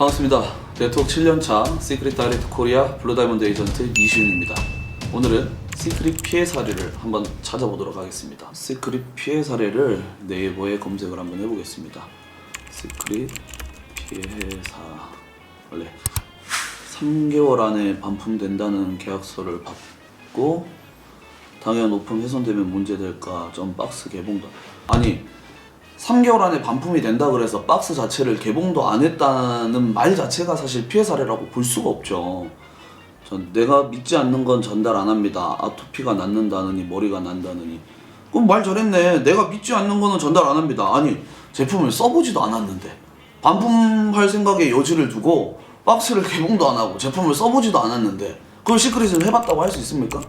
반갑습니다. 네트워크 7년차 시크릿 다이렉트 코리아 블루 다이몬드 에이전트 이시윤입니다. 오늘은 시크릿 피해 사례를 한번 찾아보도록 하겠습니다. 시크릿 피해 사례를 네이버에 검색을 한번 해보겠습니다. 시크릿 피해 사례 3개월 안에 반품된다는 계약서를 받고 당연 오픈 훼손되면 문제될까 점 박스 개봉도 아니 3개월 안에 반품이 된다 그래서 박스 자체를 개봉도 안 했다는 말 자체가 사실 피해 사례라고 볼 수가 없죠. 전 내가 믿지 않는 건 전달 안 합니다. 아토피가 낫는다느니 머리가 난다느니. 그럼 말 잘했네. 내가 믿지 않는 거는 전달 안 합니다. 아니 제품을 써보지도 않았는데 반품할 생각에 여지를 두고 박스를 개봉도 안 하고 제품을 써보지도 않았는데 그걸 시크릿을 해봤다고 할 수 있습니까?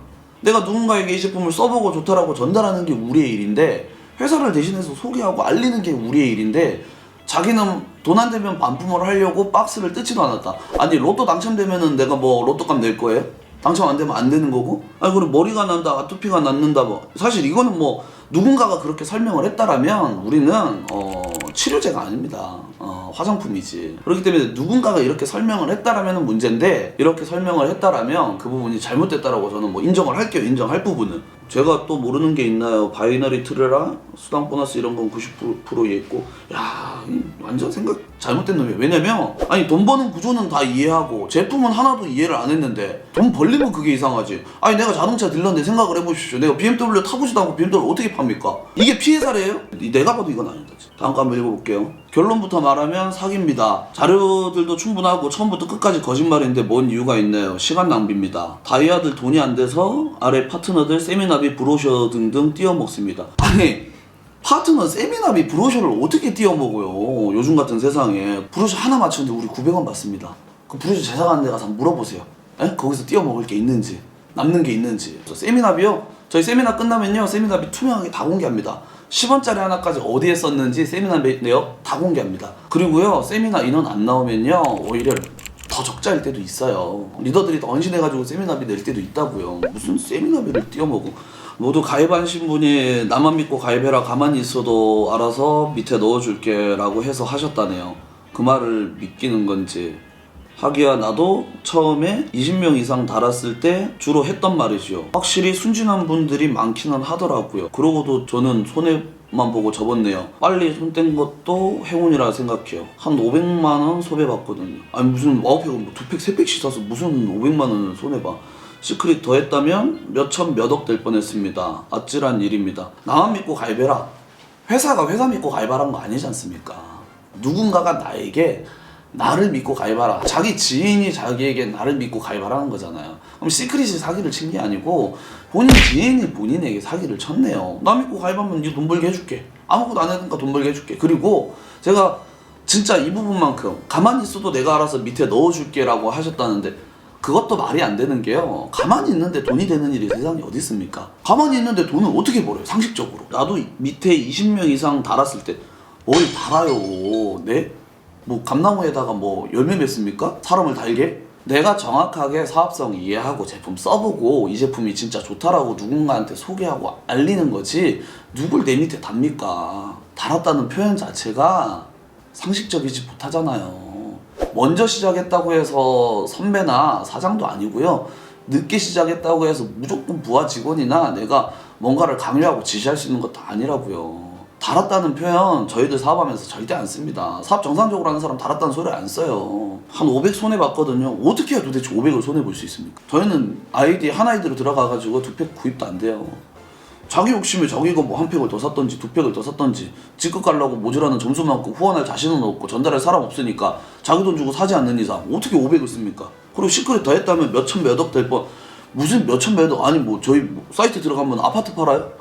내가 누군가에게 이 제품을 써보고 좋다라고 전달하는 게 우리의 일인데 회사를 대신해서 소개하고 알리는 게 우리의 일인데 자기는 돈 안 되면 반품을 하려고 박스를 뜯지도 않았다. 아니 로또 당첨되면은 내가 뭐 로또값 낼 거예요? 당첨 안 되면 안 되는 거고? 아니 그럼 머리가 난다, 아토피가 낫는다 뭐 사실 이거는 뭐 누군가가 그렇게 설명을 했다라면 우리는 어 치료제가 아닙니다. 어 화장품이지. 그렇기 때문에 누군가가 이렇게 설명을 했다라면 문제인데 이렇게 설명을 했다라면 그 부분이 잘못됐다라고 저는 뭐 인정을 할게요. 인정할 부분은. 제가 또 모르는 게 있나요? 바이너리 트레라, 수당 보너스 이런 건 90%에 있고, 야, 이 완전 생각 잘못된 놈이에요. 왜냐면, 아니, 돈 버는 구조는 다 이해하고, 제품은 하나도 이해를 안 했는데, 돈 벌리면 그게 이상하지. 아니, 내가 자동차 딜러인데 생각을 해보십시오. 내가 BMW 타보지도 않고 BMW 어떻게 팝니까? 이게 피해 사례예요? 이 내가 봐도 이건 아니다. 다음 거 한번 읽어볼게요. 결론부터 말하면 사기입니다. 자료들도 충분하고 처음부터 끝까지 거짓말인데 뭔 이유가 있나요? 시간 낭비입니다. 다이아들 돈이 안 돼서 아래 파트너들 세미나비 브로셔 등등 띄어먹습니다. 아니 파트너 세미나비 브로셔를 어떻게 띄어먹어요? 요즘 같은 세상에 브로셔 하나 맞추는데 우리 900원 받습니다. 그 브로셔 제작하는 데 가서 한번 물어보세요. 에? 거기서 띄어먹을 게 있는지 남는 게 있는지 저 세미나비요? 저희 세미나 끝나면요 세미나비 투명하게 다 공개합니다. 10원짜리 하나까지 어디에 썼는지 세미나 내역 다 공개합니다. 그리고요 세미나 인원 안 나오면요 오히려 더 적자일 때도 있어요. 리더들이 더 언신해가지고 세미나비 낼 때도 있다고요. 무슨 세미나비를 띄어먹어. 모두 가입하신 분이 나만 믿고 가입해라 가만히 있어도 알아서 밑에 넣어줄게 라고 해서 하셨다네요. 그 말을 믿기는 건지 하기야 나도 처음에 20명 이상 달았을 때 주로 했던 말이지요. 확실히 순진한 분들이 많기는 하더라고요. 그러고도 저는 손해 만 보고 접었네요. 빨리 손 뗀 것도 행운이라 생각해요. 한 500만 원 소배받거든요. 아니 무슨 와우팩을 뭐두 팩, 세 팩씩 사서 무슨 500만 원을 손해봐. 시크릿 더 했다면 몇천 몇억 될 뻔했습니다. 아찔한 일입니다. 나만 믿고 가입해라. 회사가 회사 믿고 가입하라는 거 아니지 않습니까? 누군가가 나에게 나를 믿고 가입하라. 자기 지인이 자기에게 나를 믿고 가입하라는 거잖아요. 그럼 시크릿이 사기를 친 게 아니고 본인 지인이 본인에게 사기를 쳤네요. 나 믿고 가입하면 네 돈 벌게 해줄게. 아무것도 안 해니까 돈 벌게 해줄게. 그리고 제가 진짜 이 부분만큼 가만히 있어도 내가 알아서 밑에 넣어줄게라고 하셨다는데 그것도 말이 안 되는 게요. 가만히 있는데 돈이 되는 일이 세상에 어디 있습니까? 가만히 있는데 돈을 어떻게 벌어요? 상식적으로. 나도 밑에 20명 이상 달았을 때 뭘 달아요? 네? 뭐 감나무에다가 뭐 열매 맺습니까? 사람을 달게? 내가 정확하게 사업성 이해하고 제품 써보고 이 제품이 진짜 좋다라고 누군가한테 소개하고 알리는 거지 누굴 내 밑에 답니까? 달았다는 표현 자체가 상식적이지 못하잖아요. 먼저 시작했다고 해서 선배나 사장도 아니고요. 늦게 시작했다고 해서 무조건 부하 직원이나 내가 뭔가를 강요하고 지시할 수 있는 것도 아니라고요. 달았다는 표현 저희들 사업하면서 절대 안 씁니다. 사업 정상적으로 하는 사람 달았다는 소리 안 써요. 한 500 손해 봤거든요. 어떻게 해야 도대체 500을 손해 볼 수 있습니까? 저희는 아이디 한 아이디로 들어가 가지고 두 팩 구입도 안 돼요. 자기 욕심에 자기가 뭐 한 팩을 더 샀던지 두 팩을 더 샀던지 직급 가려고 모자라는 점수만큼 후원할 자신은 없고 전달할 사람 없으니까 자기 돈 주고 사지 않는 이상 어떻게 500을 씁니까? 그리고 시크릿 더 했다면 몇천 몇억 될 뻔. 무슨 몇천 몇억 아니 뭐 저희 뭐 사이트 들어가면 아파트 팔아요?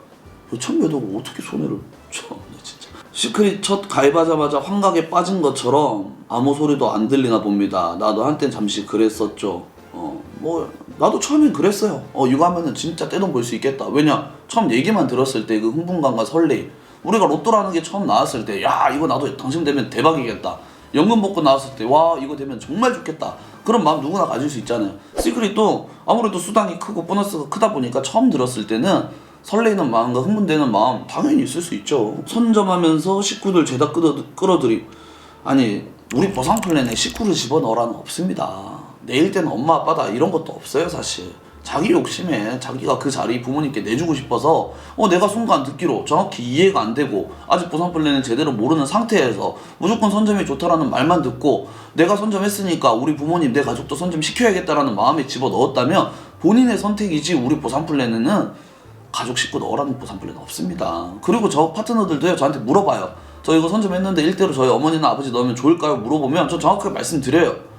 몇천 몇억을 어떻게 손해를 참나 진짜. 시크릿 첫 가입하자마자 환각에 빠진 것처럼 아무 소리도 안 들리나 봅니다. 나도 한땐 잠시 그랬었죠. 어 뭐 나도 처음엔 그랬어요. 어 이거 하면은 진짜 떼돈 벌 수 있겠다. 왜냐 처음 얘기만 들었을 때 그 흥분감과 설레임 우리가 로또라는 게 처음 나왔을 때 야 이거 나도 당첨되면 대박이겠다. 연금 복권 나왔을 때 와 이거 되면 정말 좋겠다. 그런 마음 누구나 가질 수 있잖아요. 시크릿도 아무래도 수당이 크고 보너스가 크다 보니까 처음 들었을 때는 설레이는 마음과 흥분되는 마음 당연히 있을 수 있죠 선점하면서 식구들 죄다 끌어, 끌어들이 아니 우리 보상 플랜에 식구를 집어넣으라는 없습니다. 내일 때는 엄마 아빠다 이런 것도 없어요 사실. 자기 욕심에 자기가 그 자리 부모님께 내주고 싶어서 어 내가 순간 듣기로 정확히 이해가 안 되고 아직 보상 플랜을 제대로 모르는 상태에서 무조건 선점이 좋다라는 말만 듣고 내가 선점했으니까 우리 부모님 내 가족도 선점 시켜야겠다라는 마음에 집어 넣었다면 본인의 선택이지 우리 보상 플랜에는 가족 식구 넣으라는 보상 플랜 없습니다. 그리고 저 파트너들도요 저한테 물어봐요. 저 이거 선점했는데 일대로 저희 어머니나 아버지 넣으면 좋을까요? 물어보면 저 정확하게 말씀드려요.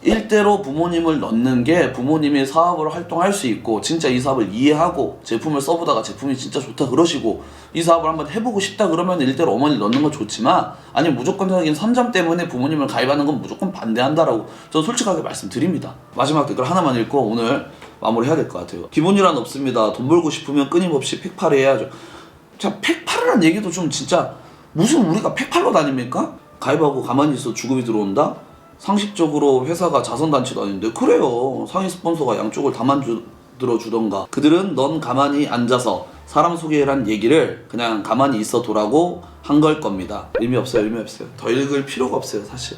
일대로 부모님을 넣는 게 부모님이 사업을 활동할 수 있고 진짜 이 사업을 이해하고 제품을 써보다가 제품이 진짜 좋다 그러시고 이 사업을 한번 해보고 싶다 그러면 일대로 어머니를 넣는 건 좋지만 아니면 무조건적인 선점 때문에 부모님을 가입하는 건 무조건 반대한다라고 저는 솔직하게 말씀드립니다 마지막 댓글 하나만 읽고 오늘 마무리해야 될 것 같아요. 기본이란 없습니다. 돈 벌고 싶으면 끊임없이 팩팔을 해야죠. 자 팩팔이라는 얘기도 좀 진짜 무슨 우리가 팩팔로 다닙니까? 가입하고 가만히 있어 주급이 들어온다? 상식적으로 회사가 자선단체도 아닌데 그래요. 상위 스폰서가 양쪽을 다 만들어 주던가. 그들은 넌 가만히 앉아서 사람 소개란 얘기를 그냥 가만히 있어 도라고 한 걸 겁니다. 의미 없어요 의미 없어요. 더 읽을 필요가 없어요 사실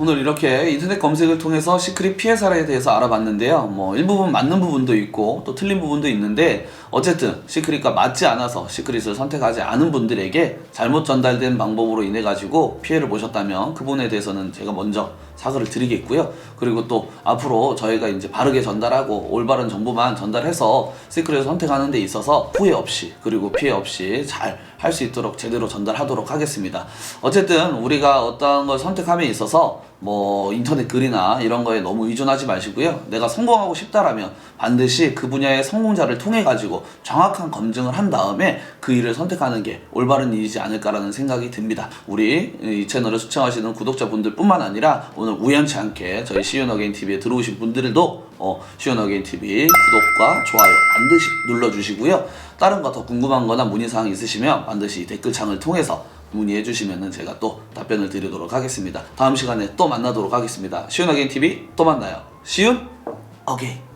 오늘 이렇게 인터넷 검색을 통해서 시크릿 피해 사례에 대해서 알아봤는데요. 뭐 일부분 맞는 부분도 있고 또 틀린 부분도 있는데 어쨌든 시크릿과 맞지 않아서 시크릿을 선택하지 않은 분들에게 잘못 전달된 방법으로 인해 가지고 피해를 보셨다면 그분에 대해서는 제가 먼저 사과를 드리겠고요. 그리고 또 앞으로 저희가 이제 바르게 전달하고 올바른 정보만 전달해서 시크릿을 선택하는 데 있어서 후회 없이 그리고 피해 없이 잘 할 수 있도록 제대로 전달하도록 하겠습니다. 어쨌든 우리가 어떠한 걸 선택함에 있어서 뭐 인터넷 글이나 이런 거에 너무 의존하지 마시고요. 내가 성공하고 싶다라면 반드시 그 분야의 성공자를 통해 가지고 정확한 검증을 한 다음에 그 일을 선택하는 게 올바른 일이지 않을까라는 생각이 듭니다. 우리 이 채널을 시청하시는 구독자분들뿐만 아니라 오늘 우연치 않게 저희 시윤어게인 TV에 들어오신 분들도 어, 시윤어게인 TV 구독과 좋아요 반드시 눌러주시고요. 다른 거 더 궁금한 거나 문의사항 있으시면 반드시 댓글창을 통해서 문의해 주시면 제가 또 답변을 드리도록 하겠습니다. 다음 시간에 또 만나도록 하겠습니다. 시윤 어게인 TV 또 만나요. 시윤 어게인